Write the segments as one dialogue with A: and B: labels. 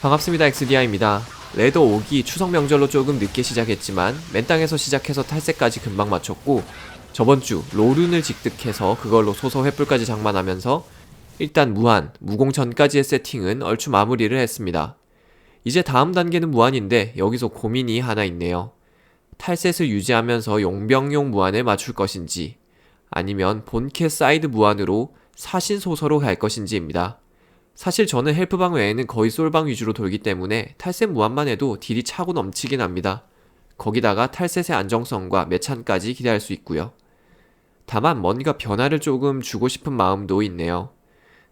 A: 반갑습니다. 엑스디아입니다. 레더 5기 추석 명절로 조금 늦게 시작했지만 맨땅에서 시작해서 탈세까지 금방 마쳤고 저번 주 로룬을 직득해서 그걸로 소서 횃불까지 장만하면서 일단 무한, 무공전까지의 세팅은 얼추 마무리를 했습니다. 이제 다음 단계는 무한인데 여기서 고민이 하나 있네요. 탈셋을 유지하면서 용병용 무한을 맞출 것인지 아니면 본캐 사이드 무한으로 사신 소서로 갈 것인지입니다. 사실 저는 헬프방 외에는 거의 솔방 위주로 돌기 때문에 탈셋 무한만 해도 딜이 차고 넘치긴 합니다. 거기다가 탈셋의 안정성과 매찬까지 기대할 수 있고요. 다만 뭔가 변화를 조금 주고 싶은 마음도 있네요.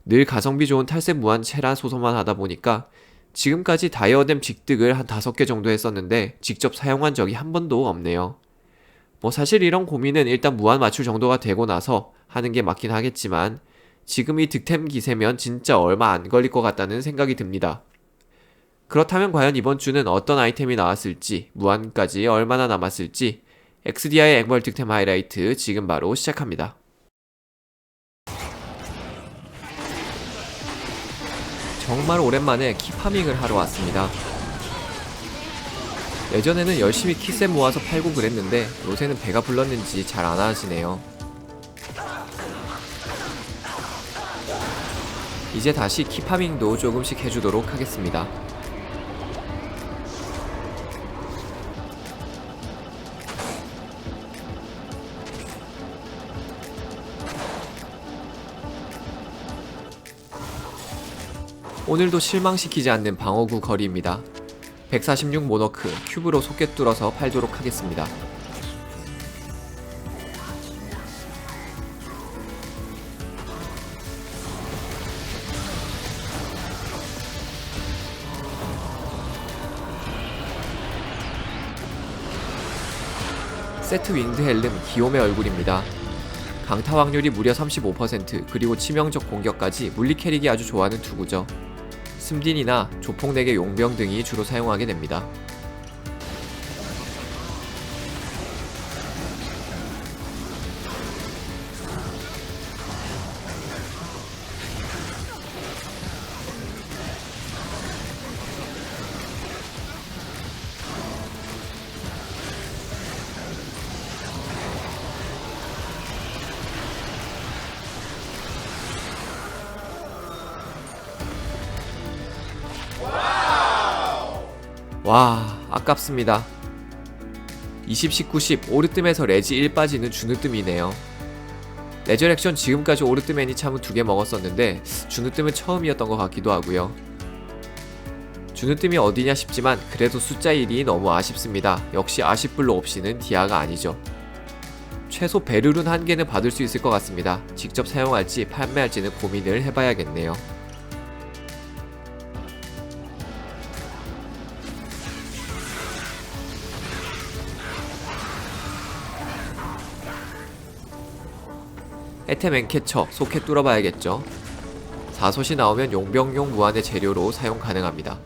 A: 늘 가성비 좋은 탈셋 무한 체라 소서만 하다 보니까 지금까지 다이어뎀 직득을 한 다섯 개 정도 했었는데 직접 사용한 적이 한 번도 없네요. 뭐 사실 이런 고민은 일단 무한 맞출 정도가 되고 나서 하는 게 맞긴 하겠지만 지금 이 득템 기세면 진짜 얼마 안 걸릴 것 같다는 생각이 듭니다. 그렇다면 과연 이번 주는 어떤 아이템이 나왔을지, 무한까지 얼마나 남았을지, 엑스디아의 앵벌 득템 하이라이트 지금 바로 시작합니다. 정말 오랜만에 키파밍을 하러 왔습니다. 예전에는 열심히 키셋 모아서 팔고 그랬는데 요새는 배가 불렀는지 잘 안 하시네요. 이제 다시 키파밍도 조금씩 해주도록 하겠습니다. 오늘도 실망시키지 않는 방어구 거리입니다. 146 모너크 큐브로 속개 뚫어서 팔도록 하겠습니다. 세트 윙드 헬름 기욤의 얼굴입니다. 강타 확률이 무려 35% 그리고 치명적 공격까지 물리 캐릭이 아주 좋아하는 투구죠. 숨딘이나 조폭내개 용병 등이 주로 사용하게 됩니다. 와 아깝습니다. 20, 19, 10 오르뜸에서 레지 1 빠지는 주느뜸이네요. 레저렉션 지금까지 오르뜸 애니참은 두 개 먹었었는데 주느뜸은 처음이었던 것 같기도 하고요. 주느뜸이 어디냐 싶지만 그래도 숫자 1이 너무 아쉽습니다. 역시 아쉽블로 없이는 디아가 아니죠. 최소 베르룬 한 개는 받을 수 있을 것 같습니다. 직접 사용할지 판매할지는 고민을 해봐야겠네요 에템 앵캐쳐 소켓 뚫어봐야겠죠. 4솥이 나오면 용병용 무한의 재료로 사용 가능합니다.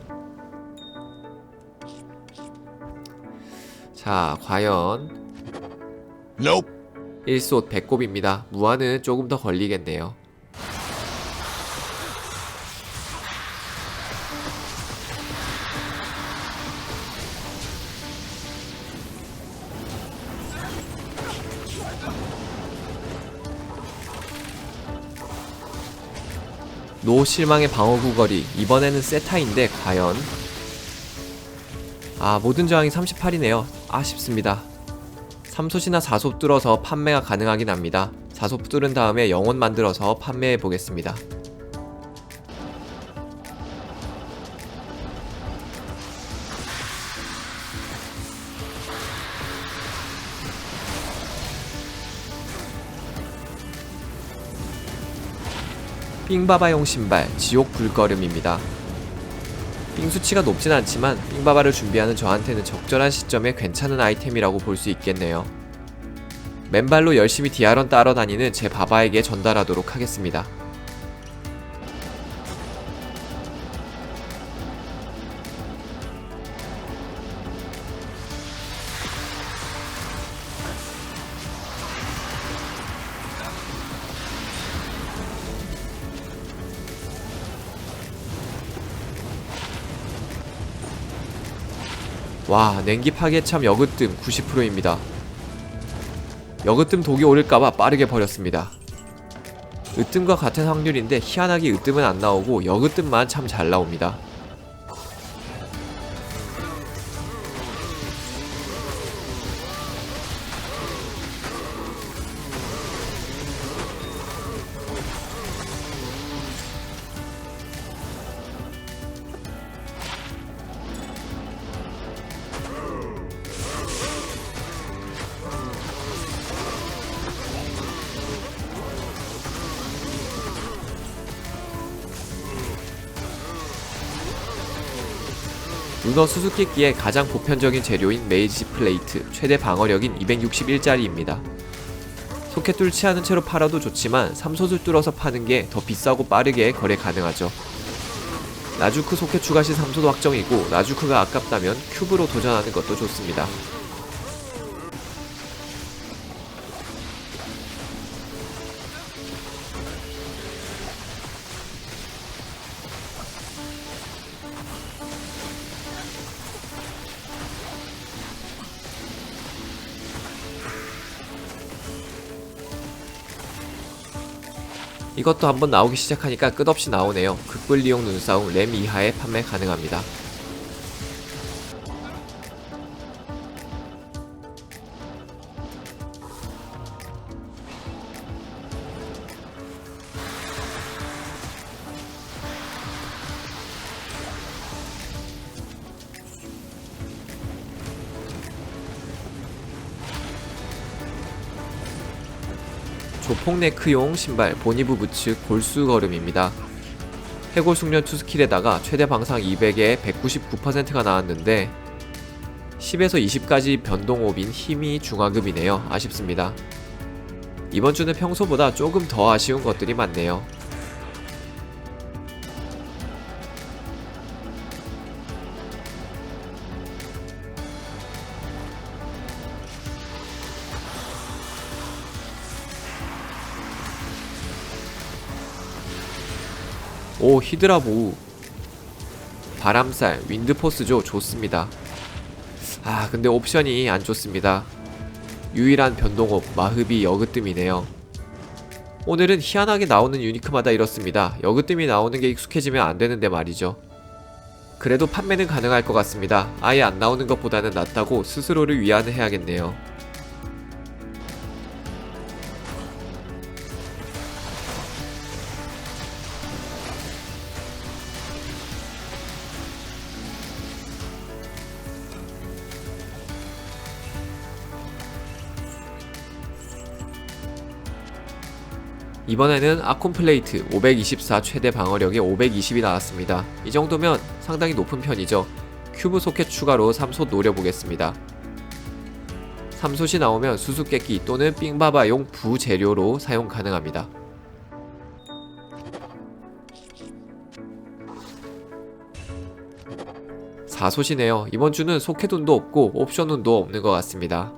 A: 자, 과연
B: Nope.
A: 1솥 배꼽입니다. 무한은 조금 더 걸리겠네요. 노 실망의 방어구 거리 이번에는 세타인데 과연? 아 모든 저항이 38이네요. 아쉽습니다. 3솥이나 4솥 뚫어서 판매가 가능하긴 합니다. 4솥 뚫은 다음에 영혼 만들어서 판매해 보겠습니다 삥바바용 신발 지옥 불걸음입니다. 삥 수치가 높진 않지만 삥바바를 준비하는 저한테는 적절한 시점에 괜찮은 아이템이라고 볼 수 있겠네요. 맨발로 열심히 디아런 따러 다니는 제 바바에게 전달하도록 하겠습니다. 와 냉기 파괴 참 여그뜸 90%입니다. 여그뜸 독이 오를까봐 빠르게 버렸습니다. 으뜸과 같은 확률인데 희한하게 으뜸은 안 나오고 여그뜸만 참 잘 나옵니다 루너 수수께끼의 가장 보편적인 재료인 메이지 플레이트, 최대 방어력인 261짜리입니다. 소켓 뚫지 않은 채로 팔아도 좋지만 3솥을 뚫어서 파는 게 더 비싸고 빠르게 거래 가능하죠. 나주크 소켓 추가 시 3솥 확정이고 나주크가 아깝다면 큐브로 도전하는 것도 좋습니다. 이것도 한번 나오기 시작하니까 끝없이 나오네요. 극불리용 눈싸움 램 이하에 판매 가능합니다. 조폭 네크용 신발 보니브 부츠 골수 걸음입니다. 해골 숙련 투 스킬에다가 최대 방상 200에 199%가 나왔는데 10에서 20까지 변동옵인 힘이 중화급이네요. 아쉽습니다. 이번 주는 평소보다 조금 더 아쉬운 것들이 많네요. 오 히드라 보우. 바람살 윈드포스죠. 좋습니다. 아 근데 옵션이 안 좋습니다. 유일한 변동옵 마흡이 여그뜸이네요. 오늘은 희한하게 나오는 유니크마다 이렇습니다. 여그뜸이 나오는 게 익숙해지면 안 되는데 말이죠. 그래도 판매는 가능할 것 같습니다. 아예 안 나오는 것보다는 낫다고 스스로를 위안해야겠네요 이번에는 아콘플레이트 524 최대 방어력에 520이 나왔습니다. 이 정도면 상당히 높은 편이죠. 큐브 소켓 추가로 3솥 노려보겠습니다. 3솥이 나오면 수수께끼 또는 삥바바용 부재료로 사용 가능합니다. 사솥이네요. 이번 주는 소켓 운도 없고 옵션 운도 없는 것 같습니다.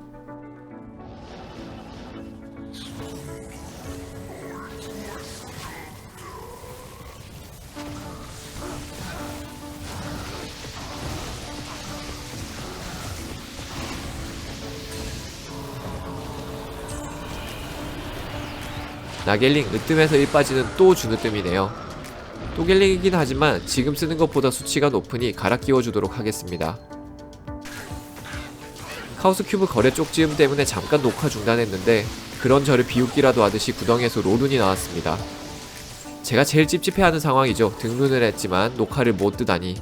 A: 나겔링 으뜸에서 1 빠지는 또 주느뜸이네요. 또겔링이긴 하지만 지금 쓰는 것보다 수치가 높으니 갈아 끼워주도록 하겠습니다. 카오스 큐브 거래 쪽지음 때문에 잠깐 녹화 중단했는데 그런 저를 비웃기라도 하듯이 구덩이에서 로룬이 나왔습니다. 제가 제일 찝찝해하는 상황이죠. 등run을 했지만 녹화를 못 뜨다니.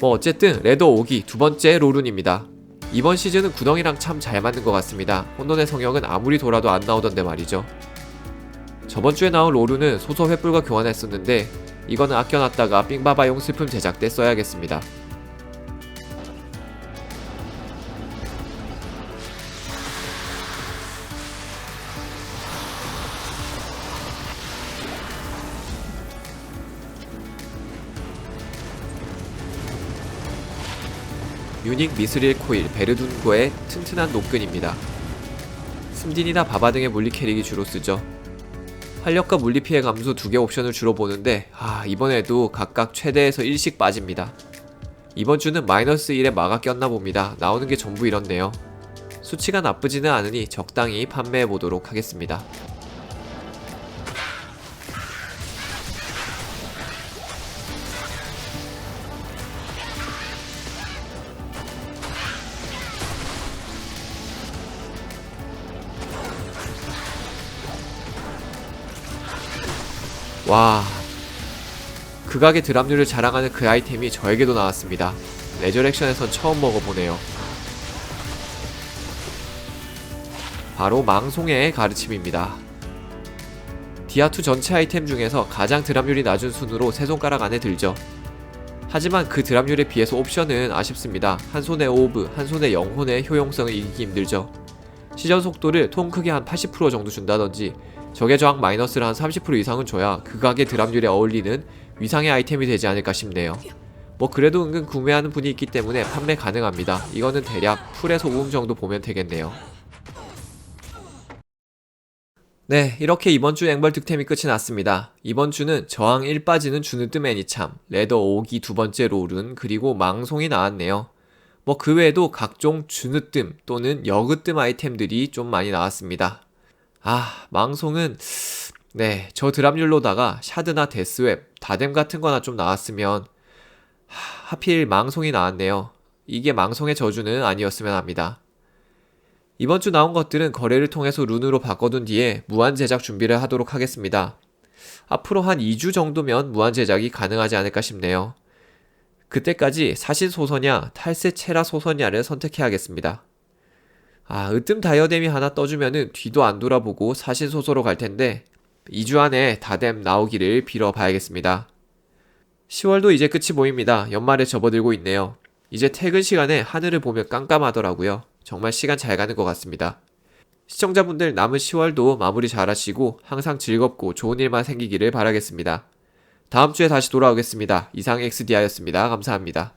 A: 뭐 어쨌든 레더 5기 두 번째 로룬입니다. 이번 시즌은 구덩이랑 참 잘 맞는 것 같습니다. 혼돈의 성역은 아무리 돌아도 안 나오던데 말이죠. 저번 주에 나온 로루는 소서 횃불과 교환했었는데 이거는 아껴놨다가 삥바바용 슬픔 제작 때 써야겠습니다. 유닉 미스릴 코일 베르둔고의 튼튼한 노끈입니다. 승진이나 바바 등의 물리 캐릭이 주로 쓰죠. 활력과 물리 피해 감소 두 개 옵션을 주로 보는데 아 이번에도 각각 최대에서 1씩 빠집니다. 이번 주는 마이너스 1에 마가 꼈나 봅니다. 나오는 게 전부 이렇네요. 수치가 나쁘지는 않으니 적당히 판매해 보도록 하겠습니다. 와, 극악의 드랍률을 자랑하는 그 아이템이 저에게도 나왔습니다. 레저렉션에선 처음 먹어보네요. 바로 망송의 가르침입니다. 디아2 전체 아이템 중에서 가장 드랍률이 낮은 순으로 세 손가락 안에 들죠. 하지만 그 드랍률에 비해서 옵션은 아쉽습니다. 한 손에 오브, 한 손에 영혼의 효용성을 이기기 힘들죠. 시전 속도를 통 크게 한 80% 정도 준다든지 적의 저항 마이너스를 한 30% 이상은 줘야 극악의 드랍률에 어울리는 위상의 아이템이 되지 않을까 싶네요. 뭐 그래도 은근 구매하는 분이 있기 때문에 판매 가능합니다. 이거는 대략 풀에서 우음 정도 보면 되겠네요. 네, 이렇게 이번 주 앵벌 득템이 끝이 났습니다. 이번 주는 저항 1 빠지는 주느뜸 애니참, 레더 5기 두 번째 롤은, 그리고 망송이 나왔네요. 뭐 그 외에도 각종 주느뜸 또는 여그뜸 아이템들이 좀 많이 나왔습니다. 아, 망송은, 네, 저 드랍률로다가 샤드나 데스웹, 다뎀 같은 거나 좀 나왔으면, 하, 하필 망송이 나왔네요. 이게 망송의 저주는 아니었으면 합니다. 이번 주 나온 것들은 거래를 통해서 룬으로 바꿔둔 뒤에 무한 제작 준비를 하도록 하겠습니다. 앞으로 한 2주 정도면 무한 제작이 가능하지 않을까 싶네요. 그때까지 사신 소서냐 탈세 체라 소서냐를 선택해야겠습니다. 아, 으뜸 다이어뎀이 하나 떠주면은 뒤도 안 돌아보고 사신 소서로 갈 텐데 2주 안에 다뎀 나오기를 빌어봐야겠습니다. 10월도 이제 끝이 보입니다. 연말에 접어들고 있네요. 이제 퇴근 시간에 하늘을 보면 깜깜하더라고요. 정말 시간 잘 가는 것 같습니다. 시청자분들 남은 10월도 마무리 잘 하시고 항상 즐겁고 좋은 일만 생기기를 바라겠습니다. 다음 주에 다시 돌아오겠습니다. 이상 XDI였습니다. 감사합니다.